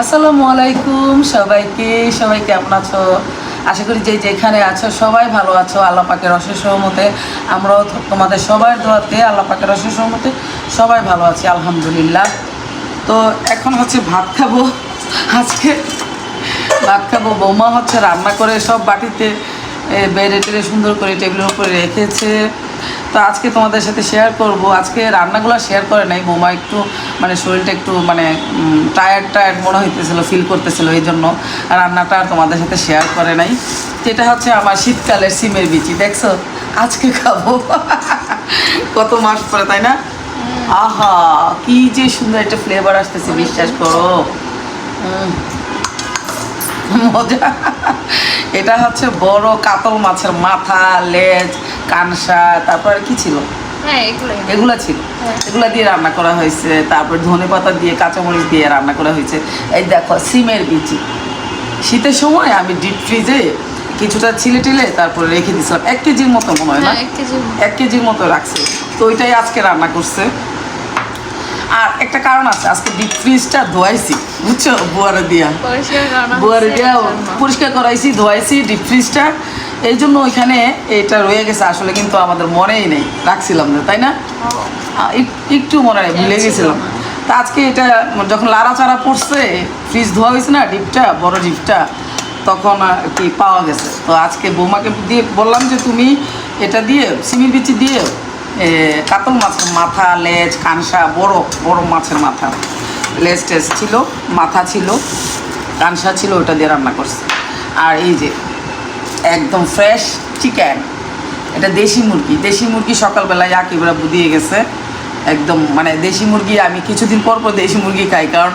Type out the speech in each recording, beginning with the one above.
আসসালামু আলাইকুম সবাইকে, সবাই আছো? আশা করি যে যেখানে আছো সবাই ভালো আছো, আল্লাহ পাকের অশেষ সহমতে আমরাও তোমাদের সবার দোয়াতে, আল্লাহ পাকের অশেষ সহমতে সবাই ভালো আছি, আলহামদুলিল্লাহ। তো এখন হচ্ছে ভাত খাব, আজকে ভাত খাব। বৌমা হচ্ছে রান্না করে সব বাটিতে বেড়ে টেড়ে সুন্দর করে টেবিলের উপরে রেখেছে। তো আজকে তোমাদের সাথে শেয়ার করব। আজকে রান্নাগুলো শেয়ার করে নাই বৌমা একটু মানে শরীরটা একটু মানে টায়ার্ড টায়ার্ড মনে হইতেছিল ফিল করতেছিল এই জন্য রান্নাটা আর তোমাদের সাথে শেয়ার করে নাই। যেটা হচ্ছে আমার শীতকালের সিমের বিচি দেখছ? আজকে খাব। কত মাস পরে তাই না? আহা কি যে সুন্দর একটা ফ্লেভার আসতেছে বিশ্বাস করো। উম। মজা। এটা হচ্ছে বড় কাতল মাছের মাথা লেজ কানসা তারপরে কি ছিল? হ্যাঁ এগুলা ছিল। হ্যাঁ। এগুলা দিয়ে রান্না করা হয়েছে। তারপর ধনে পাতা দিয়ে কাঁচামরিচ দিয়ে রান্না করা হয়েছে। এই দেখো সিমের বিচি। শীতের সময় আমি ডিপ ফ্রিজে কিছুটা ছিলে টিলে তারপরে রেখে দিয়েছিলাম। এক কেজির মতো মনে হয় না? হ্যাঁ এক এক কেজির মতো রাখছে। তো ওইটাই আজকে রান্না করছে। আর একটা কারণ আছে আজকে ডিপ ফ্রিজটা ধোয়াইছি বুঝছ? বুয়ারে দিয়া। বুয়ারে দিয়া পরিষ্কার করাইছি ধোয়াইছি ডিপ ফ্রিজটা এই জন্য ওইখানে এটা রয়ে গেছে আসলে কিন্তু আমাদের মনেই নেই রাখছিলাম না তাই না? একটু মনে নেই ভুলে গেছিলাম। তা আজকে এটা যখন লাড়াচাড়া পড়ছে ফ্রিজ ধোয়া হয়েছে না ডিপটা বড় ডিপটা তখন আর কি পাওয়া গেছে। তো আজকে বৌমাকে দিয়ে বললাম যে তুমি এটা দিয়ে সিমির বিচি দিয়ে কাতল মাছের মাথা, লেজ, কানসা, বড় বড় মাছের মাথা। লেজ টেজ ছিল, মাথা ছিল, কানসা ছিল, ওটা দিয়ে রান্না করছে। আর এই যে, একদম ফ্রেশ চিকেন এটা দেশি মুরগি। দেশি মুরগি সকালবেলায় আকিবরা দিয়ে গেছে। একদম মানে দেশি মুরগি, আমি কিছুদিন পর পর দেশি মুরগি খাই, কারণ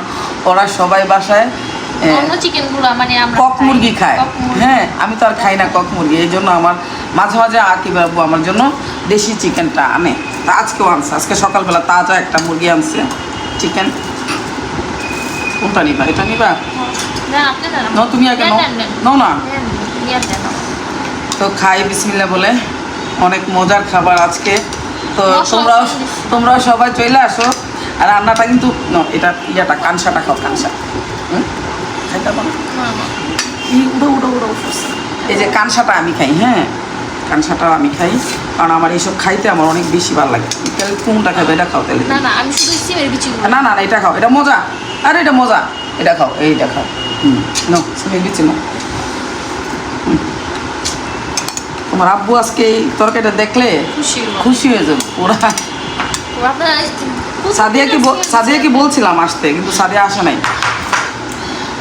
ওরা সবাই বাসায় অন্য চিকেন মানে আমরা কক মুরগি খায়। হ্যাঁ আমি তো আর খাই না কক মুরগি এই জন্য আমার মাঝে মাঝে আকি বাবু আমার জন্য দেশি চিকেনটা আনে। আজকেও আনছে। আজকে সকালবেলা তাজা একটা মুরগি আনছে চিকেন। কোনটা নিবা? এটা নিবা? না, তুমি আগে নাও। না। তো খাই বিসমিল্লা বলে। অনেক মজার খাবার আজকে। তো তোমরাও তোমরাও সবাই চলে আসো। আর রান্নাটা কিন্তু ন, এটা ইয়াটা কানসাটা খাও কানসা। হুম? না, না। এই উড়ো উড়ো উড়ো উঠতেছে। এই যে কানসাটা আমি খাই হ্যাঁ? কানসাটা আমি খাই। কারণ আমার এইসব খাইতে আমার অনেক বেশি ভালো লাগে। তাহলে কোনটা খাবে এটা খাও তাহলে। না না আমি শুধু সিমের বিচিগুলো না না না এটা খাও। এটা মজা। আরে এটা মজা। এটা খাও। এইটা খাও। হুম। নো সিমের বিচি নো তোমার আব্বু আজকে এই তরকারিটা দেখলে খুশি হয়ে যাবে। ওরা আপনারা সাদিয়া কি বল- সাদিয়া কি বলছিলাম আসতে কিন্তু সাদিয়া আসে নাই।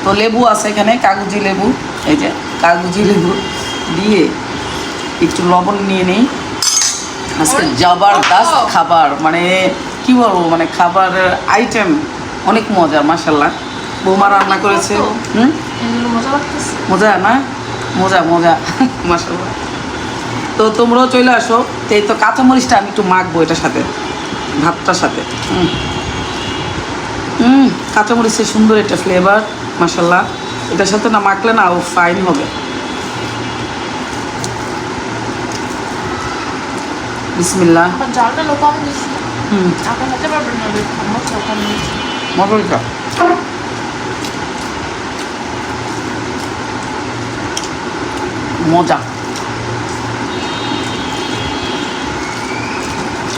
তো লেবু আছে এখানে কাগজি লেবু এই যে কাগজি লেবু দিয়ে একটু লবণ নিয়ে নেই। আজকে জবরদস্ত খাবার মানে কি বলব মানে খাবারের আইটেম অনেক মজা মাসাল্লাহ বৌমা রান্না করেছে। হুম? মজা মজা না? মজা মজা মাসাল্লাহ তো তোমরাও চলে আসো। তো এই তো কাঁচামরিচটা আমি একটু মাখবো এটার সাথে ভাতটার সাথে। হুম। হুম কাঁচামরিচের সুন্দর একটা ফ্লেভার মাসাল্লাহ এটার সাথে না মাখলে না ও ফাইন হবে। হুম। মজা।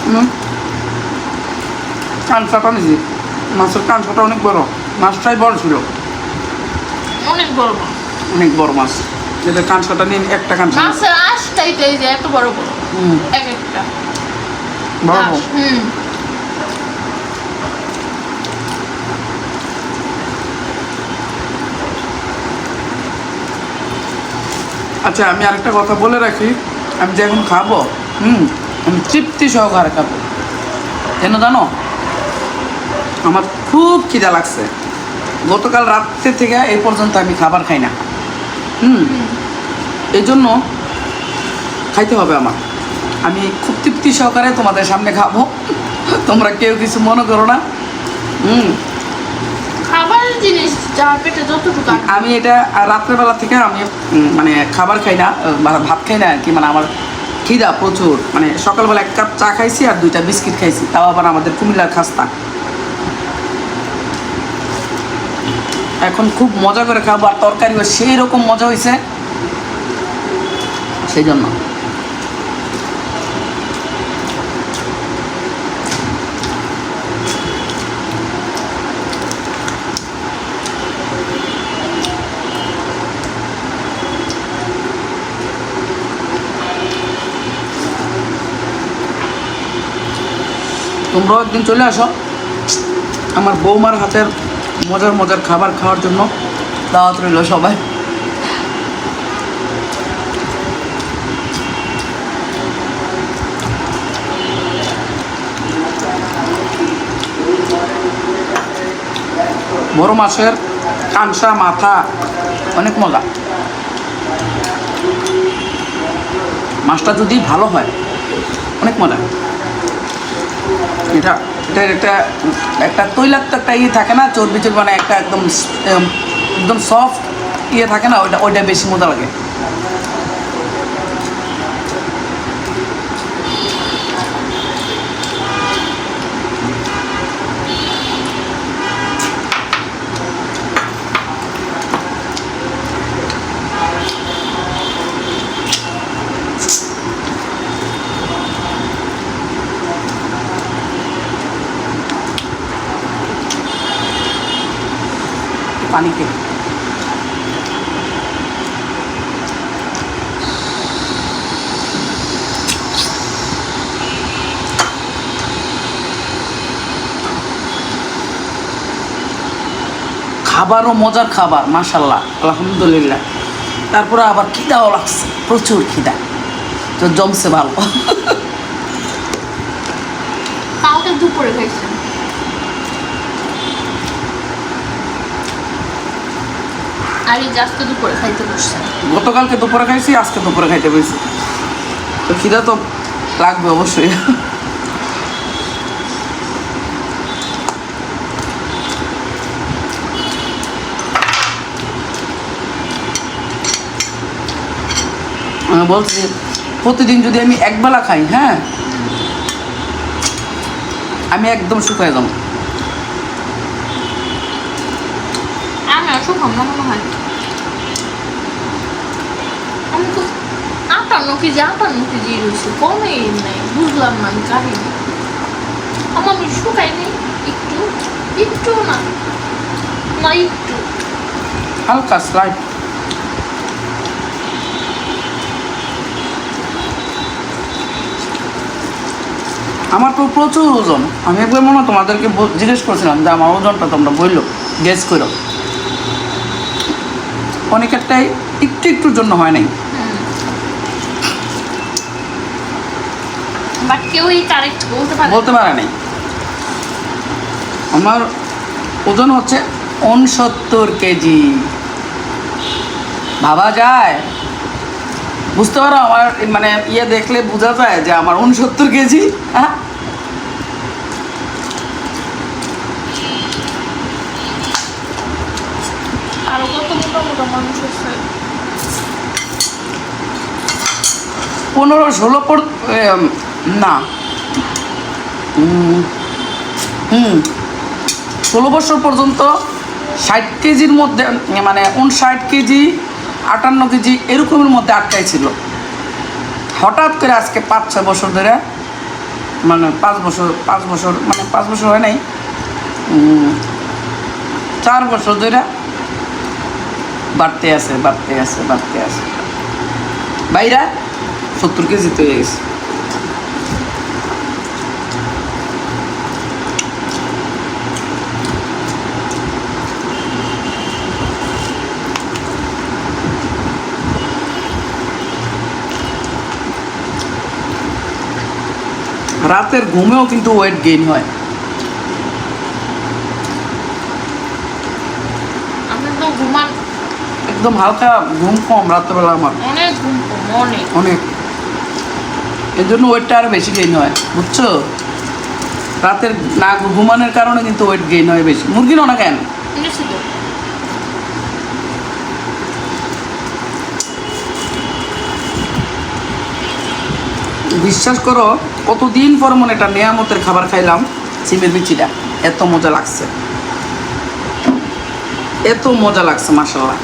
হুম। কাঁচটা নিয়েছি মাছের কাঁচটা অনেক বড় মাছটাই বড় ছিল। অনেক বড় বড় অনেক বড় মাছ। যেটা কাঁচটা নিয়ে একটা কাঁচা মাছের আঁশটাই তো এই যে এত বড় বড়। হুম। এক একটা। বড়। হুম। আচ্ছা আমি আরেকটা কথা বলে রাখি। আমি যে এখন খাব হুম আমি তৃপ্তি সহকারে খাব। কেন জানো? আমার খুব খিদা লাগছে। গতকাল রাত্রে থেকে এই পর্যন্ত আমি খাবার খাই না। হুম এই জন্য খাইতে হবে আমার। আমি খুব তৃপ্তি সহকারে তোমাদের সামনে খাব। তোমরা কেউ কিছু মনে করো না। হুম। খাবার জিনিস যার পেটে যতটুকু আমি এটা রাত্রেবেলা থেকে আমি মানে খাবার খাই না মানে ভাত খাই না আর কি মানে আমার খিদা প্রচুর। মানে সকালবেলা এক কাপ চা খাইছি আর দুইটা বিস্কিট খাইছি। তাও আবার আমাদের কুমিল্লার খাস্তা। এখন খুব মজা করে খাব আর তরকারিও সেই রকম মজা হয়েছে সেই জন্য তোমরাও একদিন চলে আসো। আমার বৌমার হাতের মজার মজার খাবার খাওয়ার জন্য দাওয়াত রইল সবাই। বড় মাছের কাঁসা মাথা, অনেক মজা। মাছটা যদি ভালো হয়, অনেক মজা। এটা এটা একটা একটা তৈলাক্ত একটা ইয়ে থাকে না, চর্বি চর্বি মানে একটা একদম একদম সফট ইয়ে থাকে না, ওইটা ওইটা বেশি মজা লাগে। খাবারও মজার খাবার মাশাল্লাহ আলহামদুলিল্লাহ। তারপরে আবার খিদাও লাগছে প্রচুর খিদা। তো জমছে ভালো। দুপুরে খাইছেন? আর এই আজকে দুপুরে খাইতে বসছেন। গতকালকে দুপুরে খাইছি আজকে দুপুরে খাইতে পেয়েছি তো খিদা তো লাগবে অবশ্যই। বলছি প্রতিদিন যদি আমি একবেলা খাই হ্যাঁ আমি একদম শুকায় যাব। আটান্ন কেজি আটান্ন কেজি রয়েছে কমে নাই বুঝলাম না আমি কাহিনি আমার আমি শুকাই নেই একটু একটু না না একটু। হালকা স্লাইড আমার তো প্রচুর ওজন। আমি একবার মনে হয় তোমাদেরকে জিজ্ঞেস করছিলাম যে আমার ওজনটা তোমরা বলল গেস করো। অনেকেরটাই একটু একটুর জন্য হয় নাই। বলতে পারে নাই। আমার ওজন হচ্ছে উনসত্তর কেজি। ভাবা যায়। বুঝতে পারো আমার মানে ইয়ে দেখলে বোঝা যায় যে আমার উনসত্তর কেজি। হ্যাঁ আরও পনেরো, ষোলো পর না। হুম। ষোলো বছর পর্যন্ত ষাট কেজির মধ্যে মানে উনষাট কেজি, আটান্ন কেজি এরকমের মধ্যে আটকাই ছিল হঠাৎ করে আজকে পাঁচ, ছয় বছর ধরে মানে পাঁচ বছর পাঁচ বছর মানে পাঁচ বছর হয় নাই। চার বছর ধরে বাড়তে আছে বাড়তে আছে বাড়তে আছে। বাইরা সত্তর কেজি তো গেছে। রাতের ঘুমেও কিন্তু ওয়েট গেইন হয়। আমি তো ঘুমান একদম হালকা ঘুম কম রাত্রেবেলা আমার। অনেক ঘুম কম, অনেক। অনেক। এর জন্য ওয়েটটা আরও বেশি গেইন হয় বুঝছ? রাতের না ঘুমানোর কারণে কিন্তু ওয়েট গেইন হয় বেশি। মুরগিরও না কেন? বিশ্বাস করো কতদিন পর মনে একটা নেয়ামতের খাবার খাইলাম সিমের বিচিটা। এত মজা লাগছে। এত মজা লাগছে মাসাল্লাহ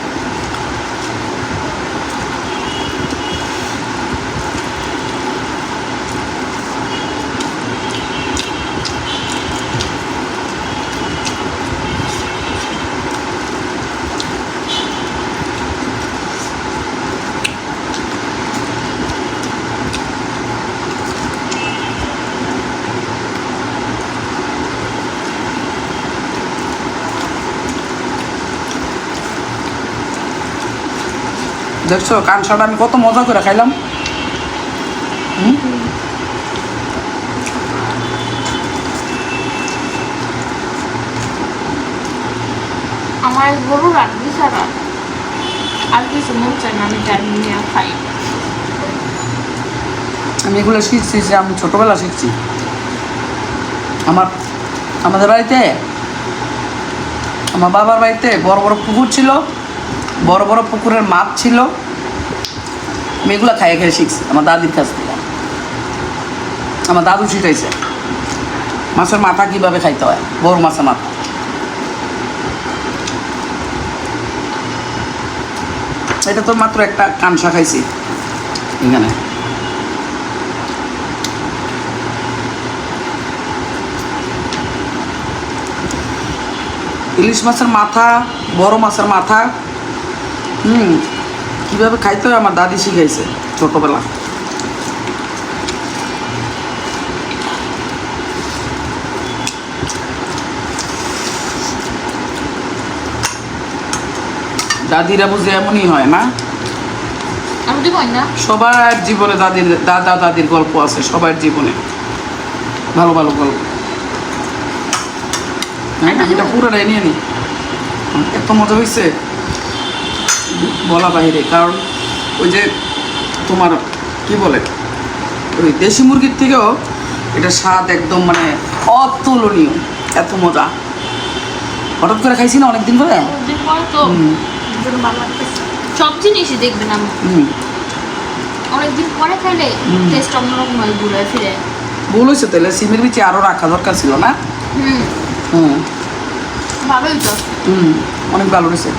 দেখছ? কান কানসাটা আমি কত মজা করে খাইলাম। আমার গরু রাখবি আর কিছু মন চায় না আমি খাই। আমি এগুলো শিখছি যে আমি ছোটোবেলা শিখছি। আমার আমাদের বাড়িতে আমার বাবার বাড়িতে বড় বড় পুকুর ছিল। বড় বড় পুকুরের মাছ ছিল। আমি এগুলো খাইয়ে খেয়ে শিখছি, আমার দাদির কাছ থেকে। আমার দাদু শিখাইছে, মাছের মাথা কীভাবে খাইতে হয় বড় মাছের মাথা। এটা তো মাত্র একটা কানসা খাইছি এখানে। ইলিশ মাছের মাথা, বড় মাছের মাথা হুম কীভাবে খাইতে হয় আমার দাদি শিখাইছে ছোটোবেলা। দাদিরা বুঝে এমনই হয় না? সবার জীবনে দাদির দাদা দাদির গল্প আছে সবার জীবনে। ভালো ভালো গল্প। হ্যাঁ এটা পুরোটাই নিয়ে নি। এত মজা হয়েছে বলা বাহিরে কারণ ওই যে তোমার কি বলে ওই দেশি মুরগির থেকেও এটা স্বাদ একদম মানে অতুলনীয় এত মজা। হঠাৎ করে খাইছি না অনেকদিন পরে সব জিনিসই দেখবেন আমি। হুম। অনেকদিন পরে খাইলে। টেস্ট অন্যরকম হয় ঘুরে ফিরে। ভুল হয়েছে তাহলে সিমের বিচে আরও রাখা দরকার ছিল না? হুম। হুম। ভালোই তো। হুম অনেক ভালো রয়েছে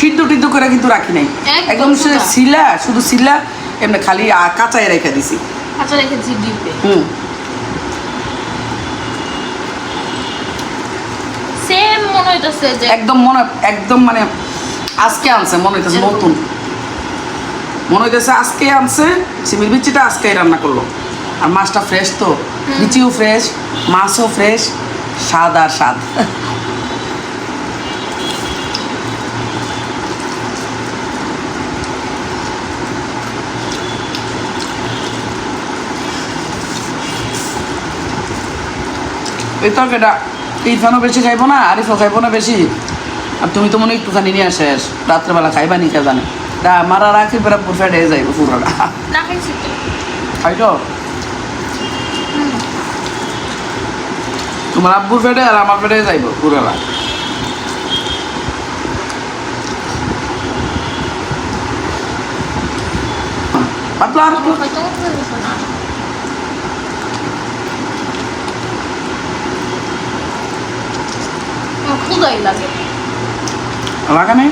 সিদ্ধ টিদ্ধ করে কিন্তু রাখি নাই। একদম। শিলা শুধু শিলা এমনি খালি আ, কাঁচাই রেখে দিছি। কাঁচা রেখেছি ডিপে হুম। সেম মনে হইতেছে যে একদম মনে একদম মানে আজকে আনছে মনে হইতেছে নতুন। মনে হইতেছে আজকে আনছে সিমির বিচিটা আজকেই রান্না করল। আর মাছটা ফ্রেশ তো। বিচিও ফ্রেশ মাছও ফ্রেশ স্বাদ আর স্বাদ। এই তরকারিটা ইরফানও বেশি খাইবো না আরিফও খাইবো না বেশি। আর তুমি তো মনে একটুখানি নিয়ে আসেস রাত্রেবেলা খাইবা নি কে জানে। তা মারা রাখি বেড়া পুরো হয়ে যাইব পুরোটা। না খাইছি তো। খাই তো তোমার আব্বুর পেটে আর আমার পেটে যাইব পুরোটা। পাতলা। আর একটু আমার হয়তো মনে হইতেছে না আমার ক্ষুধাই লাগে লাগা নেই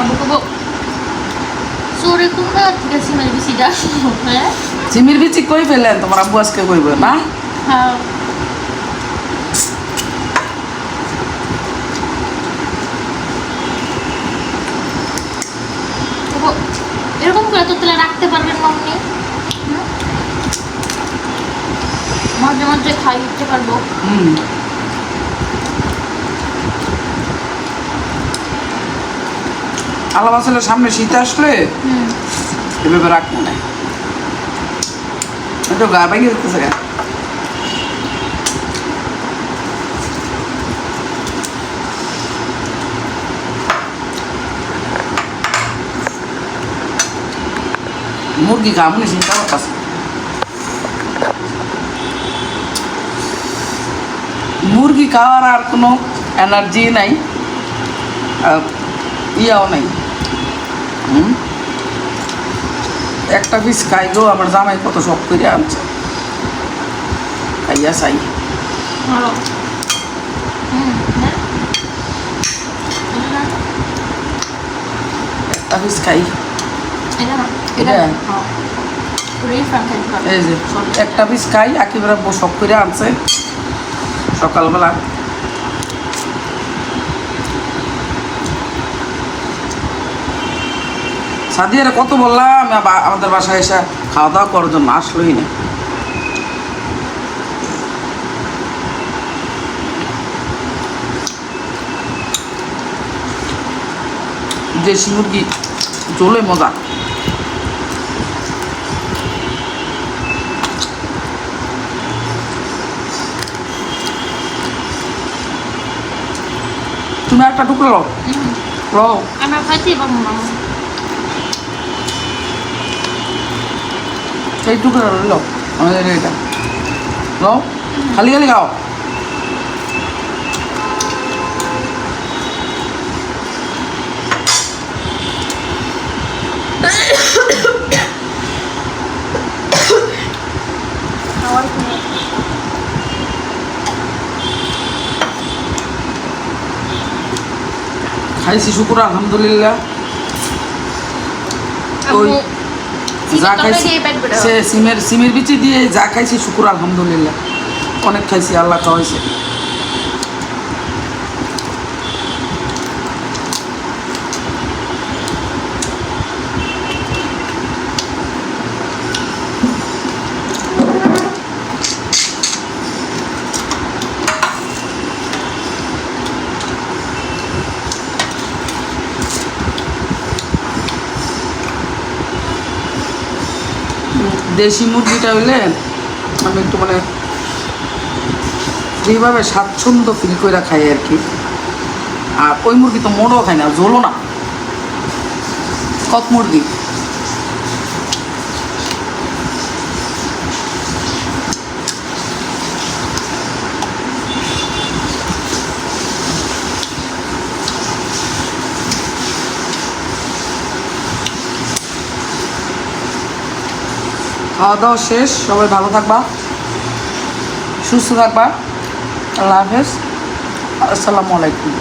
আবু কবো চোরে কোন জায়গা থেকে সিমের বেশি যাস হ্যাঁ চিমির বিচি কই ফেলেন? তোমার আব্বু আজকে কইব না? হ্যাঁ। এরকম করে তো তাহলে রাখতে পারবেন হুম? মাঝে মাঝে খাই দিতে পারব। হুম। আল্লাহ আসলে সামনে শীত আসলে? तुला राखू नाही तो गारबाई घेत सगळ्या मुर्गी घामून शिंका वापस मुर्गी खावा আর কোনো नहीं। একটা পিস খাইলেও আমার জামাই কত শখ করে আনছে। খাইয়া চাই। এটা না একটা পিস খাই? হ্যাঁ। এই যে একটা পিস খাই একেবারে শখ করে আনছে। সকালবেলা সাদিয়ারে কত বললাম আমাদের বাসায় এসে খাওয়া দাওয়া করার জন্য আসলোই না। দেশি মুরগি চলে মজা। তুমি একটা টুকরো লও। লও। আমরা খাইতে না এই টুকরো রইল আমাদের এটা। লও। খালি খালি খাও। খাইছি শুকুর আলহামদুলিল্লাহ। ওই যা খাইছি সে সিমের সিমের বিচি দিয়ে যা খাইছি শুকুর আলহামদুলিল্লাহ। অনেক খাইছি আল্লাহ খাওয়াইছে। দেশি মুরগিটা হইলে আমি একটু মানে যেভাবে স্বাচ্ছন্দ্য ফিল করে খাই আর কি আর ওই মুরগি তো মোড়ও খায় না ঝোলও না। কক মুরগি? খাওয়া দাওয়া শেষ সবাই ভালো থাকবা সুস্থ থাকবা আল্লাহ হাফেজ আসসালামু আলাইকুম।